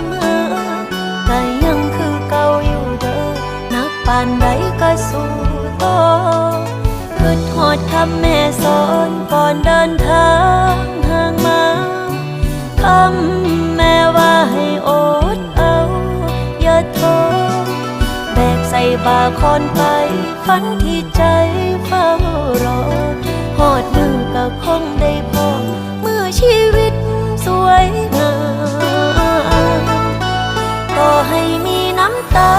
มอก็ยังคือเก่าอยู่เด้อนักปานใดก็สู้ต่อคือทอดคำแม่สอนก่อนเดินทางห่างมาคำแม่ว่าให้อดเอาอย่าท้อแบกใส่บาคอนไปฝันที่ใจเฝ้ารอหอดมือก็คงได้ำตา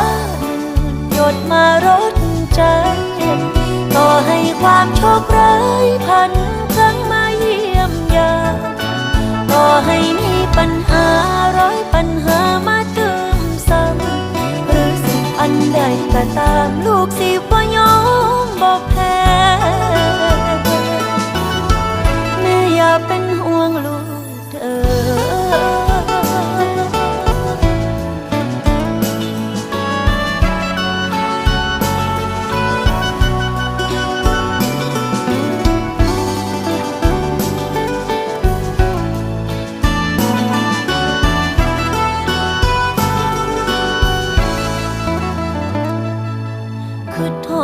หยดมารดใจต่อให้ความโชคร้ายพันครั้งมาเยี่ยมยามต่อให้มีปัญหาร้อย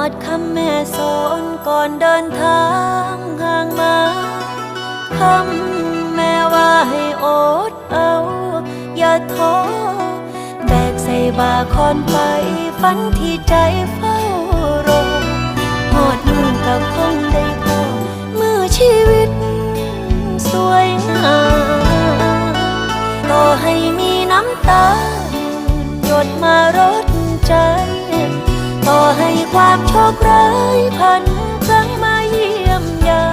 ดคำแม่สอนก่อนเดินทางห่างมาคำแม่ว่าให้อดเอา อย่าท้อแบกใส่บาคอนไปฝันที่ใจเฝ้ารอหอดมือกับคงได้พอมือชีวิตสวยงามต่อให้มีน้ำตา ความโชคร้ายพันครั้งมาเยี่ยมยา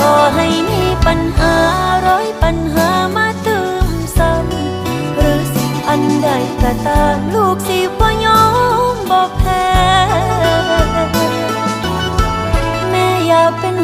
ต่อให้มีปัญหาร้อยปัญหามาเติมซ้ำหรือสิ่งอันใดก็ตามลูกสิว่ายอมบอกแพ้แม่อย่าเป็น